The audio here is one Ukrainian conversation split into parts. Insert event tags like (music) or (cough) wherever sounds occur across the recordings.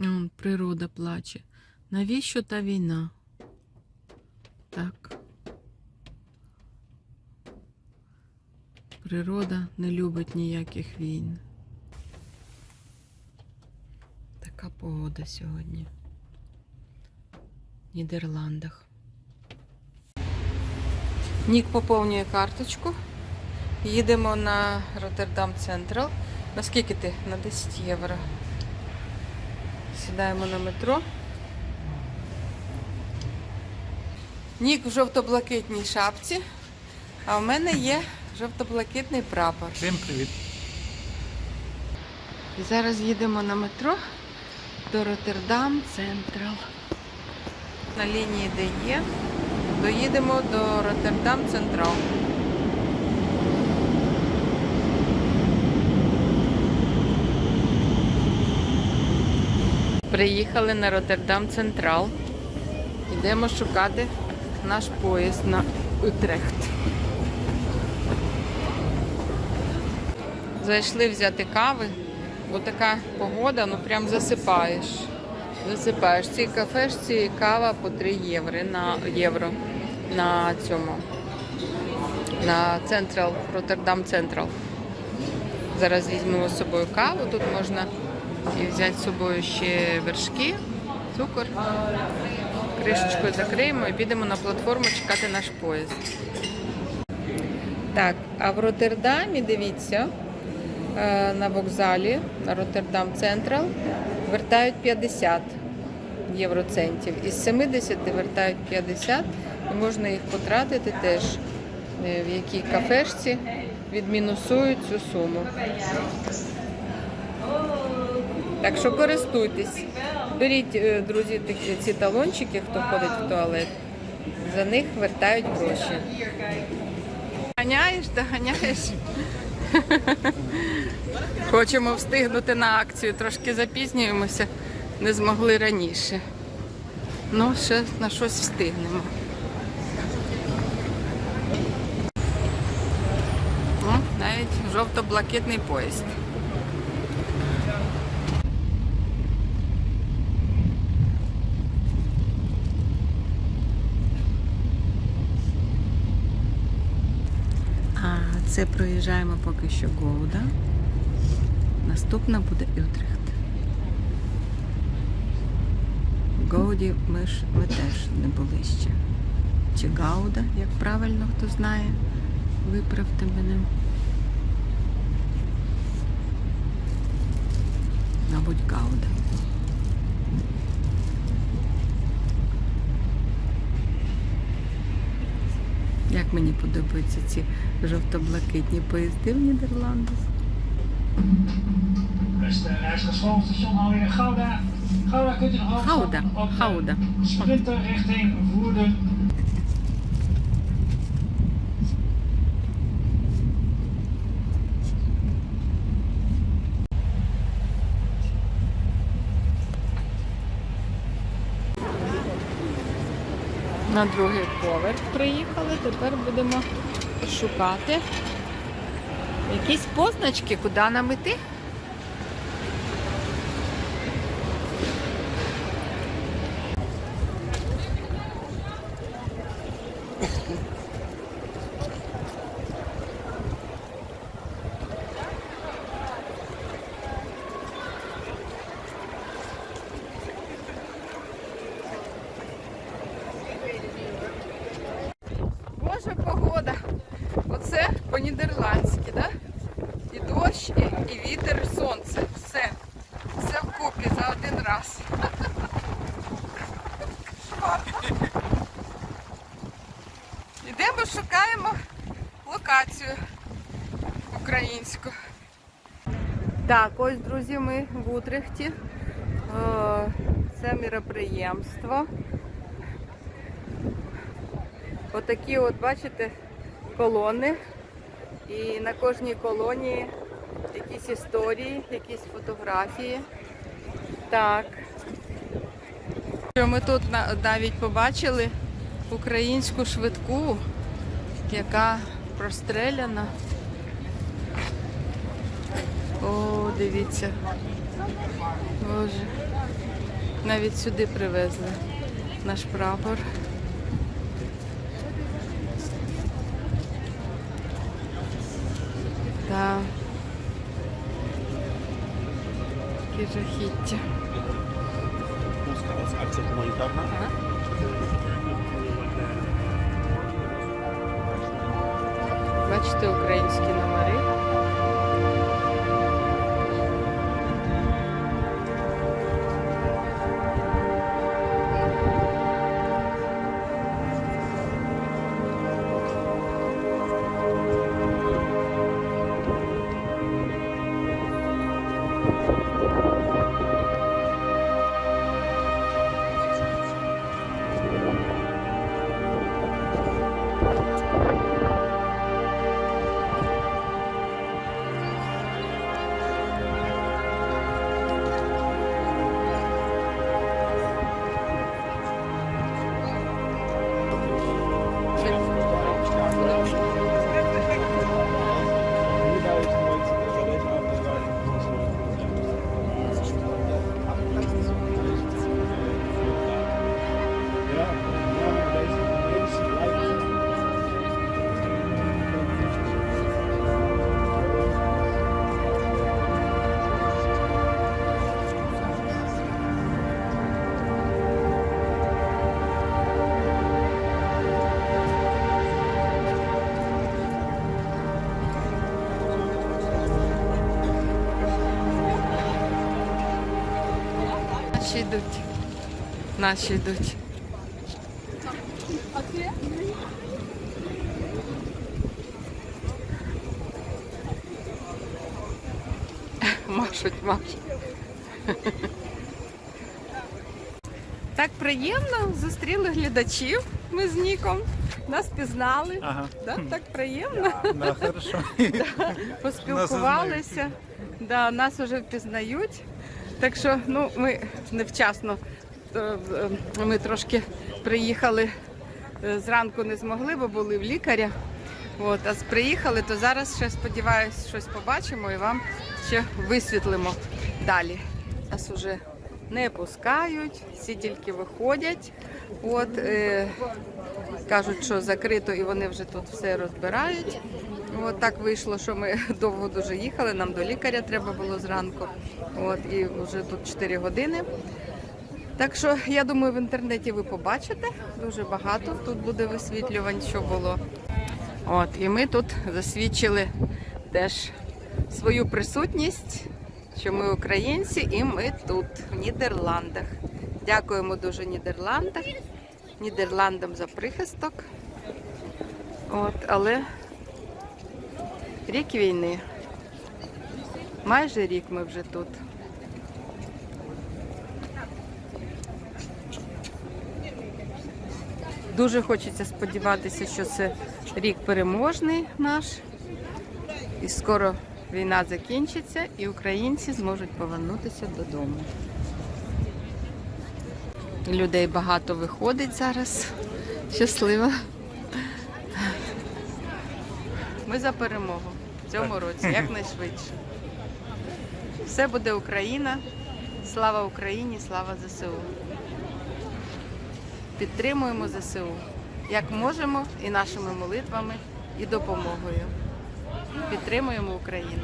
Он, природа плаче. Навіщо та війна? Так. Природа не любить ніяких війн. Така погода сьогодні. В Нідерландах. Нік поповнює карточку. Їдемо на Роттердам Централ. Наскільки ти? На 10 євро. Сідаємо на метро. Нік в жовто-блакитній шапці, а в мене є жовто-блакитний прапор. Всім привіт. І зараз їдемо на метро до Роттердам Централ. На лінії, де є, доїдемо до Роттердам Централ. Приїхали на Роттердам Централ. Йдемо шукати наш поїзд на Утрехт. Зайшли взяти кави, бо така погода, ну прям засипаєш. Засипаєш. Цій кафешці кава по 3 євро на євро на цьому. На Централ, Роттердам Централ. Зараз візьмемо з собою каву. Тут можна і взяти з собою ще вершки, цукор. Кришечкою закриємо і підемо на платформу чекати наш поїзд. Так, а в Роттердамі, дивіться, е, на вокзалі, на Роттердам Централ, вертають 50 євроцентів. Із 70 вертають 50 і можна їх потратити теж е, в якій кафешці відмінусують цю суму. Так що користуйтесь. Беріть, е, друзі, ці талончики, хто ходить в туалет. За них вертають гроші. Ганяєш, доганяєш. Хочемо встигнути на акцію, трошки запізнюємося, не змогли раніше. Ну, ще на щось встигнемо. О, навіть жовто-блакитний поїзд. А це проїжджаємо поки що Гоуда. Наступна буде Ютрехт. В Гоуді ми ж ми теж не були ще. Чи Гауда, як правильно хто знає. Виправте мене. Мабуть, Гауда. Мені подобаються ці жовто-блакитні поїзди в Нідерландах. Beste reizigers van het station На другий поверх приїхали, тепер будемо шукати якісь позначки, куди нам іти. Боже, погода. Оце по-нідерландськи, да? І дощ, і, і вітер, і сонце. Все. Все вкупі за один раз. Ідемо, шукаємо локацію українську. Так, ось, друзі, ми в Утрехті. Е, Це міроприємство. Отакі от, бачите, колони. І на кожній колоні якісь історії, якісь фотографії. Так. Ми тут навіть побачили українську швидку, яка простреляна. О, дивіться. Боже. Навіть сюди привезли наш прапор. Так. Таке жахіття. Polska гуманітарна. Бачите українські номери. Наші йдуть. Наші йдуть. Машуть, машуть. Так приємно зустріли глядачів. Ми з Ніком. Нас пізнали. Ага. Да? Так приємно. Да, хорошо. (laughs) Поспілкувалися. Да, нас вже впізнають. Так що ну, ми невчасно. е, Ми трошки приїхали е, зранку не змогли, бо були в лікаря. От, а приїхали, то зараз ще сподіваюся, щось побачимо і вам ще висвітлимо далі. Нас уже не пускають, всі тільки виходять. От, е, кажуть, що закрито і вони вже тут все розбирають. От так вийшло, що ми (laughs) довго дуже їхали. Нам до лікаря треба було зранку. От і вже тут 4 години. Так що я думаю, в інтернеті ви побачите дуже багато. Тут буде висвітлювань, що було. От, і ми тут засвідчили теж свою присутність, що ми українці, і ми тут, в Нідерландах. Дякуємо дуже Нідерландах, Нідерландам за прихисток. От, але рік війни. Майже рік ми вже тут. Дуже хочеться сподіватися, що це рік переможний наш. І скоро війна закінчиться, і українці зможуть повернутися додому. Людей багато виходить зараз. Щаслива. Ми за перемогу цьому році, якнайшвидше. Все буде Україна. Слава Україні, слава ЗСУ. Підтримуємо ЗСУ як можемо і нашими молитвами, і допомогою. Підтримуємо Україну.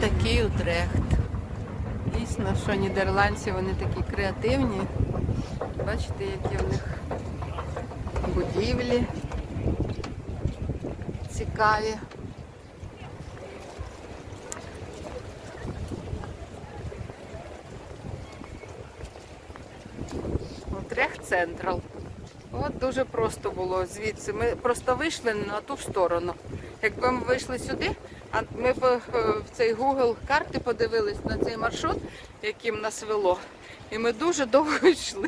Такий Утрехт. Дійсно, що нідерландці вони такі креативні. Бачите, які в них будівлі цікаві. Утрехт Централ. От дуже просто було звідси. Ми просто вийшли на ту сторону. Якби ми вийшли сюди, А ми е, в цей Google карти подивились на цей маршрут, яким нас вело. І ми дуже довго йшли.